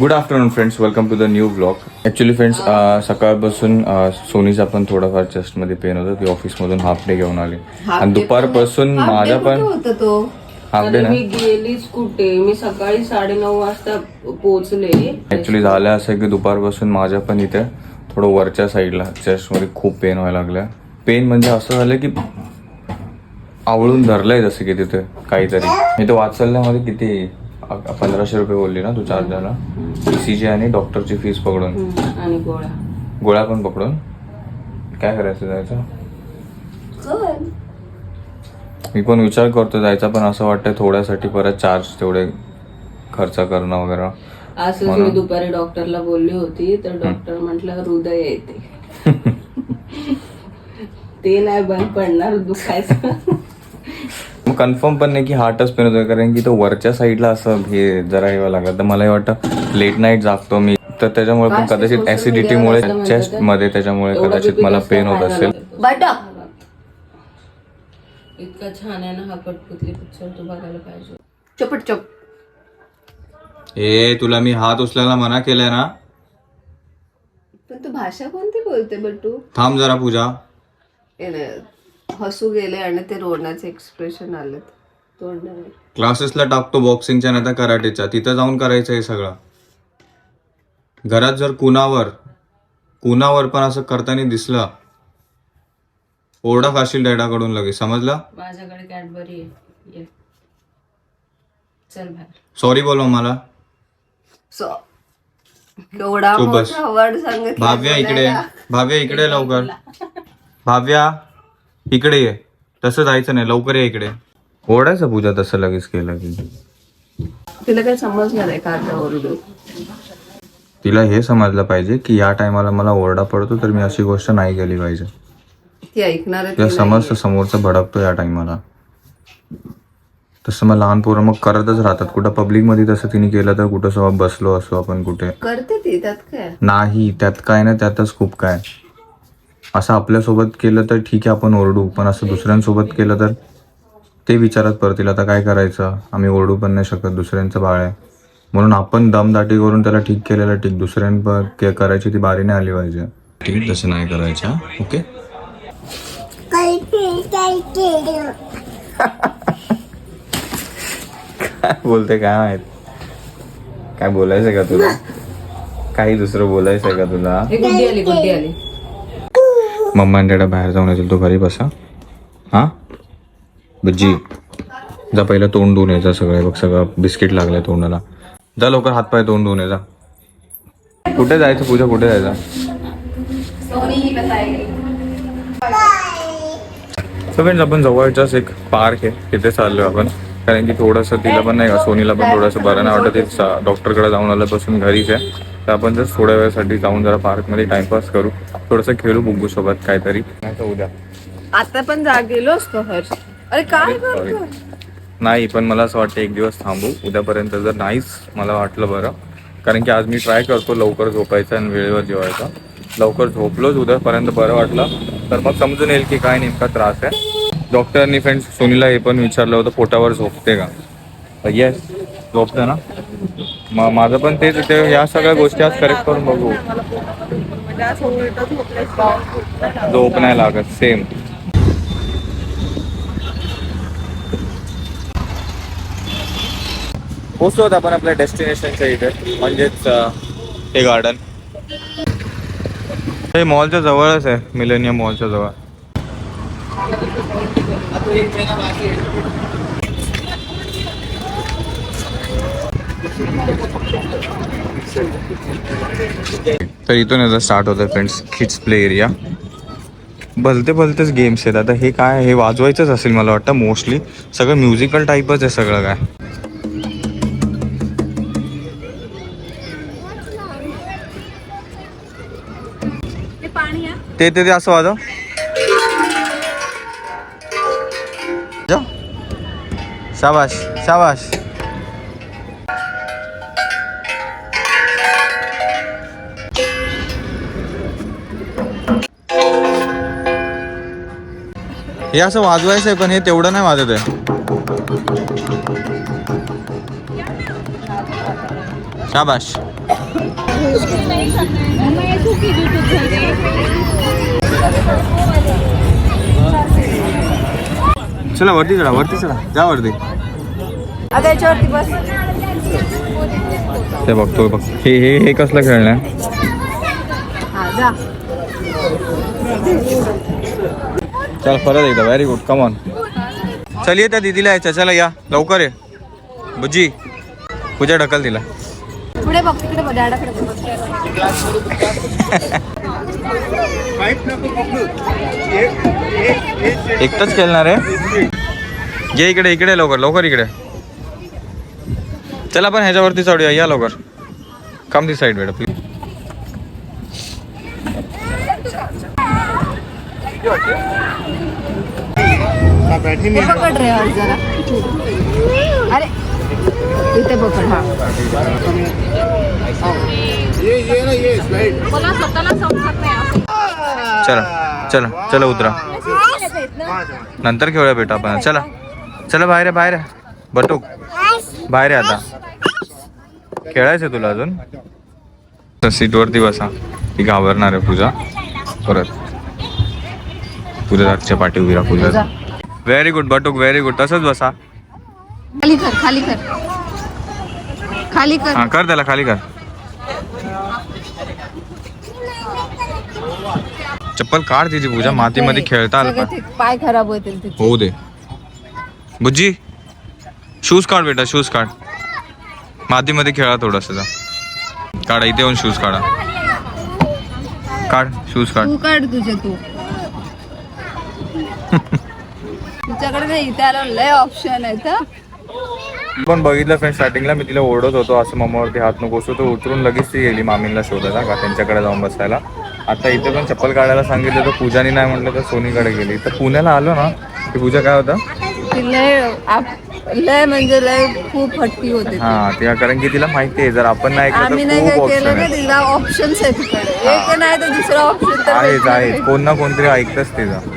Good afternoon friends welcome to the new blog actually friends सकाळपासून अ, सोनीचा पण थोडाफार चेस्टमध्ये पेन होतं. ती ऑफिसमधून हाफ डे घेऊन आली. आणि दुपारपासून माझा पण होता तो? हाफ डे ना? मी गेलीच कुठे? मी सकाळी साडेनऊ वाजता पोहोचले. ॲक्च्युली झालं असं की दुपारपासून माझ्या पण इथे थोडं वरच्या साईडला चेस्टमध्ये खूप पेन व्हायला लागलं पेन म्हणजे असं झालं की आवळून धरलंय जसं की तिथे काहीतरी. मी तर वाचल्यामध्ये किती पंधराशे रुपये बोलली ना तू चार्जरला. ईसीजी आणि डॉक्टरची फीस पकडून. आणि गोळ्या. गोळ्या पण पकडून? काय करायचं जायचं? मी पण विचार करतो जायचा पण असं वाटतं थोड्यासाठी परत चार्ज तेवढे खर्च करणं वगैरे. असंच मी दुपारी डॉक्टरला बोलली होती तर डॉक्टर म्हटलं हृदय येते. ते नाही बंद पडणार दुखायचं. कन्फर्म पण नाही की हार्टच पेन होतोय कारण की तो वरच्या साईडला असं हे जरा हे लागलं. तर मला वाटतं लेट नाईट जागतो मी. तर त्याच्यामुळे पण कदाचित ऍसिडिटीमुळे चेस्टमध्ये त्याच्यामुळे कदाचित मला पेन होत असेल. बटा इतका छान आहे ना हा कटपुतली पिक्चर तू बघायला पाहिजे. चपट चप ए तुला मी हात उचलायला मना केलाय ना? पण तू भाषा कोणती बोलते बट्टू थांब जरा पूजा. हसू गेले आणि ते रोडण्याचे एक्सप्रेशन तोंडाने क्लासेसला टाकतो बॉक्सिंगच्या नाही तर कराटेच्या. तिथं जाऊन करायचं हे सगळं. घरात जर कुणावर कुणावर पण असं करताना दिसलं ओरडा खाशील डॅडाकडून लगेच. समजलं? माझ्याकडे कॅडबरी आहे. ये. चल बाहेर सॉरी बोलव मला. सो केवढा तू बस. मोठा वर्ड सांगितला भाव्या इकडे. भाव्या इकडे लवकर. भाव्या. इकडे ये. तसं जायचं नाही. लवकर ये इकडे. ओरडायचं पूजा तसं लगेच केलं की. तिला काही समजलं नाही का तिला हे समजलं पाहिजे की या टायमाला मला ओरडा पडतो तर मी अशी गोष्ट नाही केली पाहिजे. ती ऐकणार आहे तिला समजतं समोरचं भडकतो या टायमाला. तसं मग लहान पोरं मग करतच राहतात. कुठं पब्लिकमध्ये तसं तिने केलं तर कुठं बसलो असो आपण कुठे. करते ती त्यात काय? नाही त्यात काय ना त्यातच खूप काय. असं आपल्यासोबत केलं तर ठीक आहे आपण ओरडू. पण असं दुसऱ्यांसोबत केलं तर ते विचारात पडतील आता काय करायचं? आम्ही ओरडू पण नाही शकत दुसऱ्यांचं बाळ आहे. म्हणून आपण दमदाटी करून त्याला ठीक केलेलं ठीक. दुसऱ्यां करायची ती बारी नाही आली पाहिजे. ठीक तसं नाही करायचं. ओके? काय बोलते काय माहीत? काय बोलायचंय का तुला? काही दुसरं बोलायचंय का तुला हे गुड्डी आली गुड्डी आली मम्मा आणि डॅडा बाहेर जाऊन येतील तो घरी बसा. हा? बज्जी जा पहिलं तोंड धुवून जा सगळं. बघ सगळं बिस्किट लागलंय तोंडाला. जा लवकर हातपाय तोंड धुवून ये जा. कुठे जायचं पूजा? कुठे जायचं? सो आपण जवळचाच एक पार्क आहे तिथे चाललोय आपण. कारण की थोडंसं तिला पण नाही का सोनीला पण थोडंसं बरं नाही वाटत. ते डॉक्टरकडे जाऊन आल्यापासून घरीच आहे. तर आपण जर थोड्या वेळासाठी जाऊन जरा पार्कमध्ये टाइमपास करू. थोडंसं खेळू बुग्गू सोबत काहीतरी. नाही तर उद्या. आता पण जा गेलो असतो हर्ष. अरे काय. करतो नाही पण मला असं वाटतं एक दिवस थांबू. उद्यापर्यंत जर नाहीच मला वाटलं बरं. कारण की आज मी ट्राय करतो लवकर झोपायचं आणि वेळेवर जेवायचं. लवकर झोपलोच उद्यापर्यंत बरं वाटलं. तर मग समजून येईल की काय नेमका त्रास आहे. डॉक्टरनी फ्रेंड्स सोनीला हे पण विचारलं होतं पोटावर झोपते का? येस झोपते ना? मग माझं पण तेच ते या सगळ्या गोष्टी आज करेक्ट करून बघू. झोप नाही लागत सेम पोचलो आपण आपल्या डेस्टिनेशनच्या इथे म्हणजेच हे गार्डन हे मॉलच्या जवळच आहे मिलेनियम मॉलच्या जवळ. तर इथून याचा स्टार्ट होतं फ्रेंड्स किड्स प्ले एरिया भलते भलतेच गेम्स आहेत. आता हे काय हे वाजवायचंच असेल मला वाटतं मोस्टली सगळं म्युझिकल टाईपच आहे सगळं काय. ते ते ते असं वाजव. जा. शाबाश शाबाश हे असं वाजवायचं आहे पण हे तेवढं नाही वाजत आहे. शाबाश चला वरती चढा वरती चढा. जा वरती. आता याच्यावरती बस. ते बघतो बघ. हे हे हे कसलं खेळणं हा चल परत एकदा. व्हेरी गुड कम ऑन चल ये त्या दीदीला यायचं. चला या. लवकर ये. बुजी पूजा ढकल तिला. पुढे बघ तिकडे बघ डॅडाकडे बघ. एकटंच खेळणार आहे ये इकडे इकडे लवकर लवकर इकडे। चला आपण ह्याच्यावरती चढूया या लवकर. कम दी साईड बेटा प्लीज़ हे पकड रे और जरा. अरे इथे पकड. हा. चला चला चला उतरा. नंतर खेळूया बेटा आपण. चला चला बाहेर आहे, बाहेर आहे. बटूक बाहेर आहे आता. खेळायचं तुला अजून? तर सीटवरती बसा. ती घाबरणार आहे पूजा. परत. पूजा जागच्या पाठी उभी राहा Pooja. Very good Batuk very good तसंच बसा. खाली कर खाली कर. खाली कर. हा कर त्याला खाली कर. चप्पल काढ तिची पूजा मातीमध्ये खेळता आलं पाय खराब होतील तिथे होऊ दे. बुज्जी शूज काढ बेटा शूज काढ. मातीमध्ये खेळा थोडस काढा इथे येऊन शूज काढा. काढ शूज काढ. तू काढ तुझे तू. तुझ्याकडे नाही इथे आलो लय ऑप्शन आहेत हा. पण बघितलं फ्रेंड स्टार्टिंगला मी तिला ओरडत होतो असं मम्मावरती हात नको असतो तो उतरून लगेच ती गेली मामींना शोधायला का त्यांच्याकडे जाऊन बसायला. आता इथे पण चप्पल काढायला सांगितलं तर पूजानी नाही म्हटलं तर सोनीकडे गेली. तर पुण्याला आलो ना की पूजा काय होतं? लय आप- लय म्हणजे लय खूप हट्टी होते ती. हा तिला कारण की तिला माहिती आहे जर आपण नाही आम्ही ऐकलं नाही तर खूप केलं ऑप्शन ना आहे तिला ऑप्शन्स आहे तिकडे. एक नाही तर दुसरा ऑप्शन तर आहेच भेटणार आहेच. नाही. कोण ना कोणतरी ऐकतच तिचं.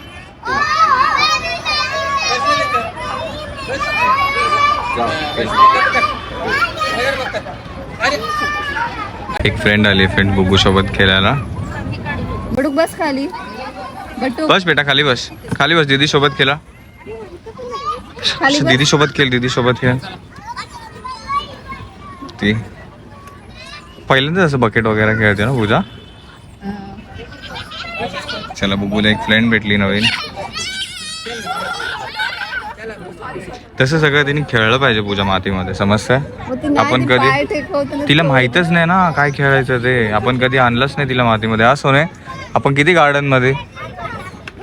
एक फ्रेंड आली फ्रेंड बुबू सोबत खेळायला. बडूक बस खाली. बटू बस बेटा खाली बस. खाली बस दीदी सोबत खेळा. खाली दीदी सोबत खेळ दीदी सोबत खेळ. ती. पहिल्यांदाच असं बकेट वगैरे खेळते ना पूजा? चला बुबूला एक फ्रेंड भेटली नवीन. तसं सगळं तिने खेळलं पाहिजे पूजा मातीमध्ये. समजतंय? आपण कधी-. तिला माहीतच नाही ना काय खेळायचं ते. आपण कधी आणलंच नाही तिला मातीमध्ये. असो नाही आपण किती गार्डनमध्ये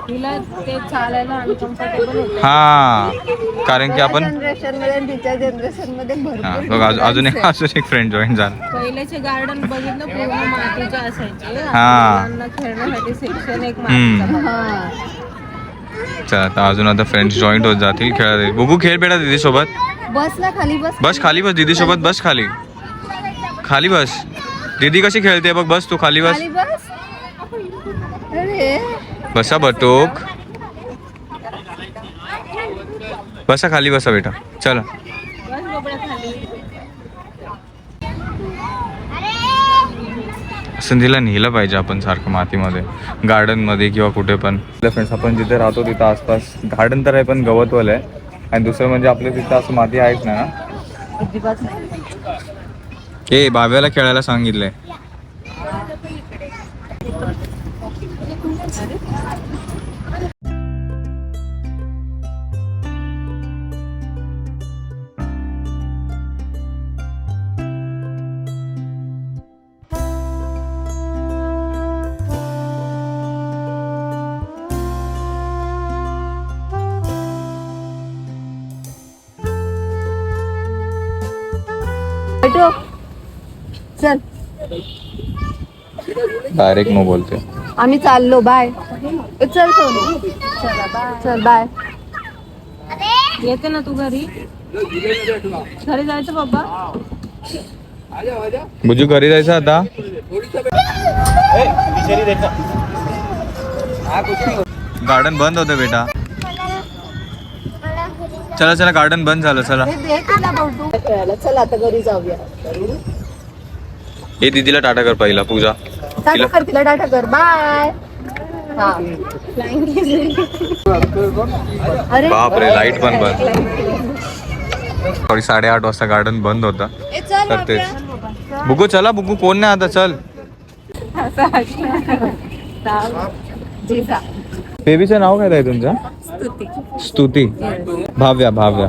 तिला ते चालायला अनकम्फर्टेबल होतं. हा कारण की आपण जनरेशनमध्ये आणि तिच्या जनरेशनमध्ये भरपूर बघ अजून एक अजून एक फ्रेंड जॉईन झाला. पहिल्याचे गार्डन बघितलं पूर्ण मातीचे असायचे. हा. मुलांना खेळण्यासाठी सेक्शन एक हम्म. मातीचा हा. चला आता अजून आता फ्रेंड्स जॉईंट होत जातील खेळत बुबू खेळ बेटा दीदी सोबत बस ना खाली बस. बस खाली बस दीदी सोबत बस खाली. खाली बस. दीदी कशी खेळते बघ बस तू खाली बस. बसा बटोक. बसा खाली बसा बेटा. चला बस बोबड्या खाली असं तिला नेलं पाहिजे आपण सारखं मातीमध्ये गार्डनमध्ये किंवा कुठे पण. फ्रेंड्स आपण जिथे राहतो तिथं आसपास गार्डन तर आहे पण गवतवालं आहे. आणि दुसरं म्हणजे आपल्या तिथं असं माती आहेच ना? ए बाब्याला खेळायला सांगितलंय. चल. डायरेक्ट नो बोलते. आम्ही चाललो बाय. चल सोनू चल बाय. येते ना तू घरी. घरी जायचं बाबा बुजू घरी जायचं आता? गार्डन बंद होतं बेटा. चला चला गार्डन बंद झालं चला. चल आता घरी जाऊया. हे दीदीला टाटा कर पहिला पूजा. टाटा कर तिला टाटा कर. बाय हा. अरे. बापरे लाइट पण बंद. सॉरी साडेआठ वाजता गार्डन बंद होता. तर तेच बुगू चला बुगू कोण नाही आता चल. बेबीचं नाव काय आहे तुमचं? स्तुती. भाव्या. भाव्या.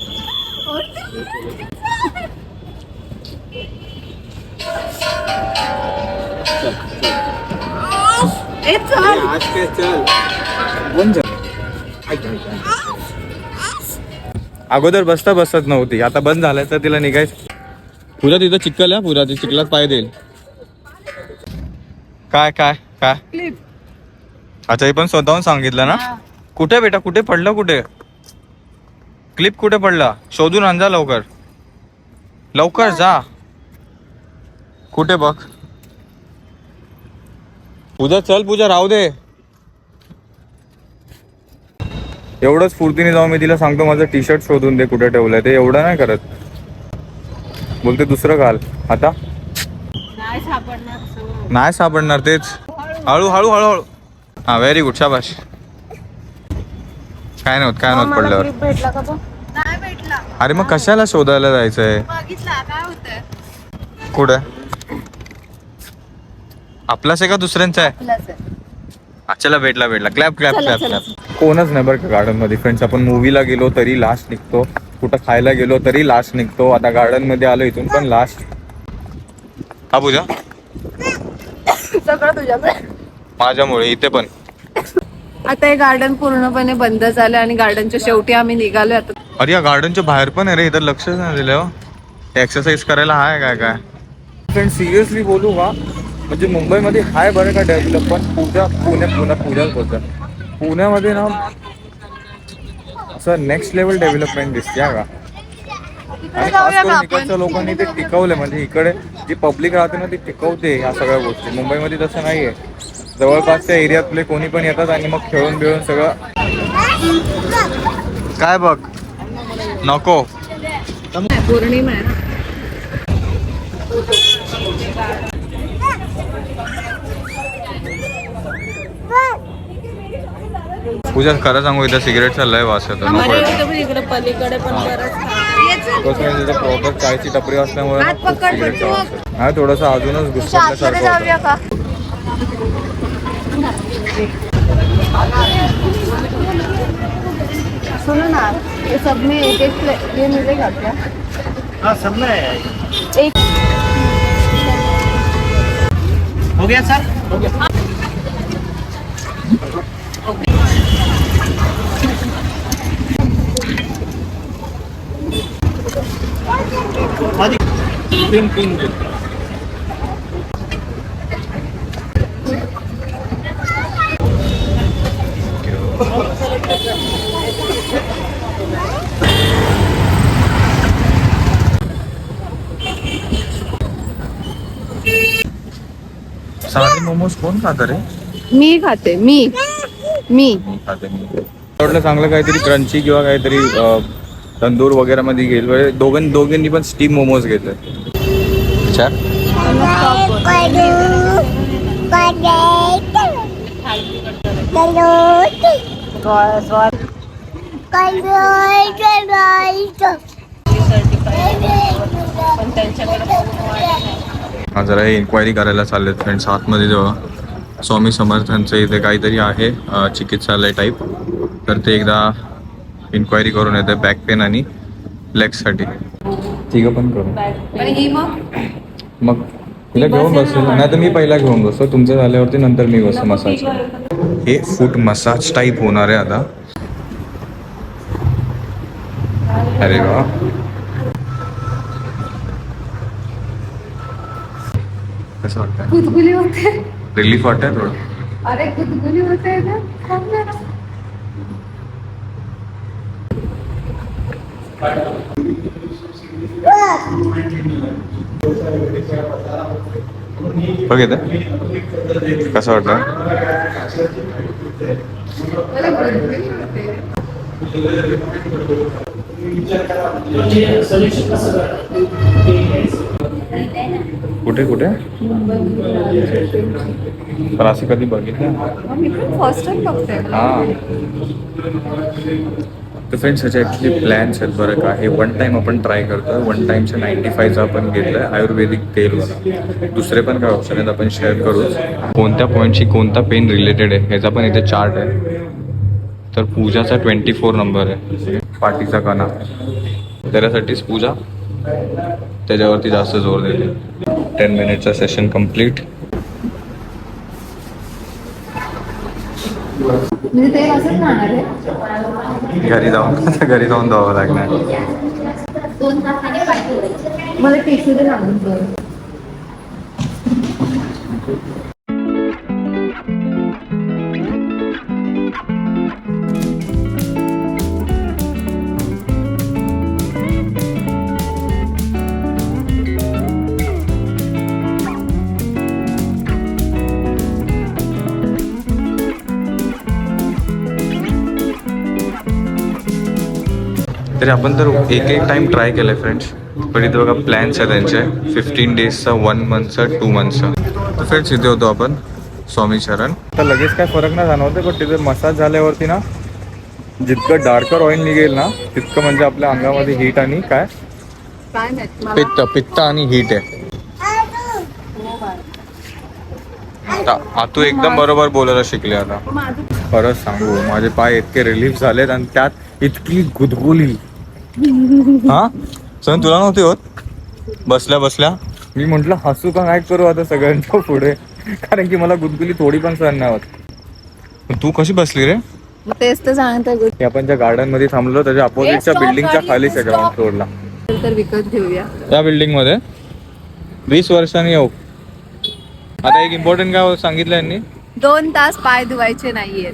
चल. अगोदर बसता बसत नव्हती आता बंद झालंय तर तिला निघायचं. पुरा तिथं चिक्कल आहे पुरा ती चिखलात पाय देईल. काय काय काय? अच्छा हे पण स्वतःहून सांगितलं ना? कुठे बेटा कुठे पडलं कुठे? क्लिप कुठे पडला? शोधून आण जा लवकर. लवकर जा. कुठे बघ? पूजा चल पूजा राहू दे. एवढंच फुर्तीने जाऊन मी तिला सांगतो माझं टी शर्ट शोधून दे कुठे ठेवलंय. ते एवढं नाही करत. बोलते दुसरं घाल. आता? नाही सापडणार. असं. नाही सापडणार तेच. हळू हळू हळू हळू. हा व्हेरी गुड शाबाश काय नव्हत काय नव्हत पडल्यावर. grip भेटला का बघ? नाही भेटला. अरे मग कशाला शोधायला जायचंय? बघितला काय होतंय? कुठे? आपलाच आहे का दुसऱ्यांचा आहे? आहे. चला भेटला भेटला. क्लॅप क्लॅप चला, क्लॅप चला. क्लॅप कोणच नाही बरं का गार्डनमध्ये फ्रेंड्स आपण मूवीला गेलो तरी लास्ट निघतो. कुठं खायला गेलो तरी लास्ट निघतो. आता गार्डनमध्ये आलो इथून पण लास्ट हा पूजा. सगळं तुझ्याकडे माझ्यामुळे इथे पण. आता हे गार्डन पूर्णपणे बंद झालं आणि गार्डनच्या शेवटी आम्ही निघालो आता. अरे या गार्डनच्या बाहेर पण आहे रे इथं लक्षच नाही दिलं हो. एक्सरसाइज करायला हाय काय काय? फ्रेंड सिरियसली बोलू का? म्हणजे मुंबईमध्ये हाय बरं का डेव्हलप पण पूजा पुणे पुण्यात पूजाच बोलतात पुण्यामध्ये ना असं नेक्स्ट लेवल डेव्हलपमेंट दिसते हा का आणि खास करून इकडच्या लोकांनी ते टिकवलंय म्हणजे इकडे जी पब्लिक राहते ना ती टिकवते ह्या सगळ्या गोष्टी. मुंबईमध्ये तसं नाहीये. जवळपासच्या एरियातले कोणी पण येतात आणि मग खेळून बिळून सगळं काय बघ. नको. पौर्णिमा पूजा खरं सांगू इथं सिगरेटचा लय वास येतो प्रॉपर चायची टपरी असल्यामुळे. हा थोडंसं अजूनच तुझ्या सुनो ना ये सब में एक एक ये मिलेगा क्या हाँ सब में एक हो गया सर? हो गया। हाँ जी साधे मोमोज कोण खातं रे? मी खाते मी. मी. मी खाते मी वाटलं चांगलं काहीतरी क्रंची किंवा काहीतरी अं, तंदूर वगैरे मध्ये घेईल. म्हणजे दोघां दोघांनी पण स्टीम मोमोज घेतले अच्छा त्यांच्याकडे बघून वाटलं हा जरा हे इन्क्वायरी करायला चाललेत फ्रेंड्स आतमध्ये जेव्हा स्वामी समर्थांचं इथे काहीतरी आहे चिकित्सालय टाईप तर ते एकदा इन्क्वायरी करून येते बॅक पेन आणि लेगसाठी तिघं पण करू. मग? तिला घेऊन बसेल नाही तर मी पहिला घेऊन बसतो तुमचं झाल्यावरती नंतर मी बसतो मसाज हे फूट मसाज टाईप होणार आहे आता. अरे वा. कसं वाटतं गुदगुली होते. रिलीफ वाटतंय थोडं. अरे गुदगुली होते ना. थांब जरा. बघ येतं कसं वाटतं मला गुदगुली होते. कुठे कुठे? पण असे कधी बघितलं? फर्स्ट टाइम बघते. हां. तर फ्रेंड्स ह्याचे ॲक्च्युली प्लॅन्स आहेत बरं का. हे वन टाईम आपण ट्राय करतो वन टाईमचं नाईन्टी फायचं आपण घेतलं आहे आयुर्वेदिक तेल दुसरे पण काय ऑप्शन आहेत आपण शेअर करू कोणत्या पॉईंटशी कोणता पेन रिलेटेड आहे ह्याचा पण इथे चार्ट आहे. तर पूजाचा ट्वेंटी फोर नंबर आहे. पाठीचा कणा त्याच्यासाठीच पूजा. त्याच्यावरती जास्त जोर देते. टेन मिनिटचा सेशन कंप्लीट घरी जाऊन घरी जाऊन द्यावं लागणार. मला तरी आपण तर एक एक टाइम ट्राय केलंय फ्रेंड्स पण इथे बघा प्लॅन्स आहे त्यांचे. फिफ्टीन डेजचा वन मंथचा टू मंथचा तर फ्रेंड्स इथे होतो आपण स्वामी चरण तर लगेच काय फरक नाही जाणवते पण तिथे मसाज झाल्यावरती ना जितकं डार्कर ऑइल निघेल ना तितकं म्हणजे आपल्या अंगामध्ये हीट आणि काय? पित्त पित्त आणि हीट आहे. आता एकदम बरोबर बोलायला शिकले आता. खरंच सांगू माझे पाय इतके रिलीफ झालेत आणि त्यात इतकी गुदगुली. हा? सण तुला नव्हती होत? बसल्या बसल्या. मी म्हंटल हसू का काय करू आता सगळ्यांच्या पुढे? कारण की मला गुदगुली थोडी पण सहन नाही होत. तू कशी बसली रे? तेच तर सांगते आपण ज्या गार्डनमध्ये थांबलो त्याच्या अपोजिटच्या बिल्डिंगच्या stop. ग्राउंड फ्लोअरला तर विकत घेऊया. त्या बिल्डिंगमध्ये वीस वर्षांनी येऊ. आता एक इम्पॉर्टंट काय सांगितलं यांनी? दोन तास पाय धुवायचे नाहीयेत.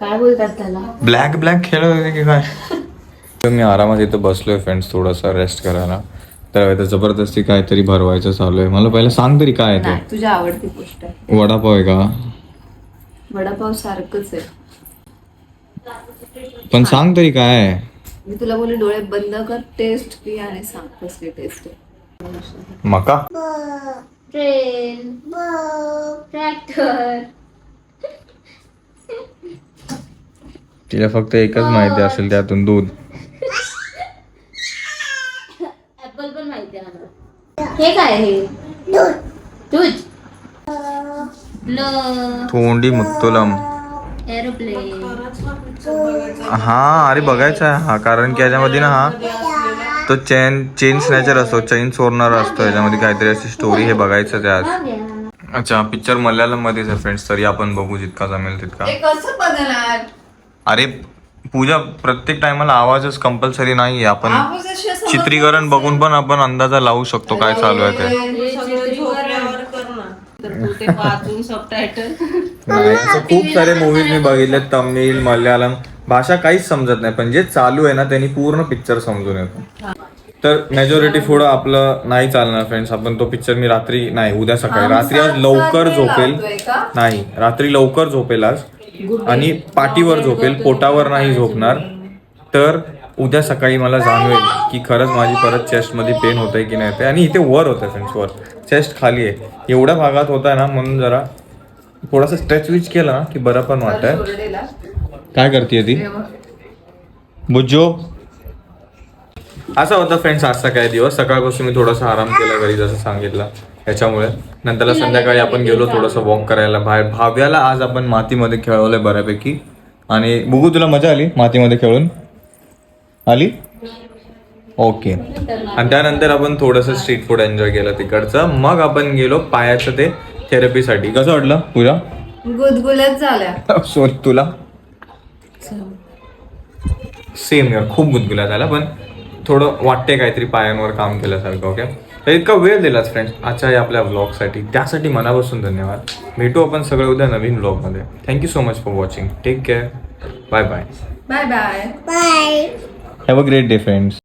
काय बोलतात त्याला? ब्लॅक ब्लॅक खेळत होते की काय? तर मी आरामात इथं बसलोय फ्रेंड्स थोडासा रेस्ट करायला. तर आता जबरदस्ती काहीतरी भरवायचं चालू आहे. मला पहिलं सांग तरी काय तुझ्या आवडती गोष्ट आहे. वडापाव आहे का? वडापाव सारखंच आहे. पण सांग तरी काय आहे? मी तुला बोलले डोळे बंद कर टेस्ट की आणि सांग कसली टेस्ट आहे. मका? Train tractor. तिला फक्त एकच माहिती असेल त्यातून दूध. ऍपल पण माहिती आहे मला हे काय हे दूध. थोंडी मुत्तुलम. एरोप्लेन हा अरे बघायचा आहे हा कारण की याच्यामध्ये ना हा तो चेन चेन स्नॅचर असतो चेन चोरणारा असतो याच्यामध्ये काहीतरी अशी स्टोरी हे बघायचं ते आज. अच्छा पिक्चर मल्याळम मध्येच आहे फ्रेंड्स तरी आपण बघू जितका जमेल तितका. कसं बघणार? अरे पूजा प्रत्येक टायमाला आवाजच कंपल्सरी नाहीये. आपण चित्रीकरण बघून पण आपण अंदाजा लावू शकतो काय चालू आहे ते. नाही असं खूप सारे मूवीज मी बघितले तमिळ मल्याळम. भाषा काहीच समजत नाही पण जे चालू आहे ना त्यांनी पूर्ण पिक्चर समजून येतो तर मेजॉरिटी फूड आपलं नाही चालणार फ्रेंड्स आपण तो पिक्चर मी रात्री नाही उद्या सकाळी. रात्री आज लवकर झोपेल. नाही रात्री लवकर झोपेल आज. आणि पाठीवर झोपेल पोटावर नाही झोपणार. तर उद्या सकाळी मला जाणवेल की खरंच माझी परत चेस्टमध्ये पेन होतंय की नाही ते आणि इथे वर होतं फ्रेंड्स वर. चेस्ट खाली आहे. एवढ्या भागात होत आहे ना म्हणून जरा थोडासा स्ट्रेच विच केला ना की बरं पण वाटतंय. काय करते ती? बुज्जो? असा होता फ्रेंड्स आजचा काही दिवस. सकाळपासून मी थोडासा आराम केला घरी जसं सांगितलं. त्याच्यामुळे नंतरला संध्याकाळी आपण गेलो थोडंसं वॉक करायला बाहेर. भाव्याला आज आपण मातीमध्ये खेळवलंय बऱ्यापैकी. आणि बघू तुला मजा आली मातीमध्ये खेळून? आली? ओके. आणि त्यानंतर आपण थोडंसं स्ट्रीट फूड एन्जॉय केलं तिकडचं. मग आपण गेलो पायाचं ते थेरपीसाठी कसं वाटलं तुला गुदगुल्याच झाल्या. सॉरी तुला? सेम यार. खूप गुदगुल्या झाला पण थोडं वाटते काहीतरी पायांवर काम केल्यासारखं ओके तर इतका वेळ दिलाच फ्रेंड्स आजच्या या आपल्या व्लॉगसाठी त्यासाठी मनापासून धन्यवाद. भेटू आपण सगळे उद्या नवीन व्लॉगमध्ये thank you so much for watching take care bye bye bye bye have a great day friends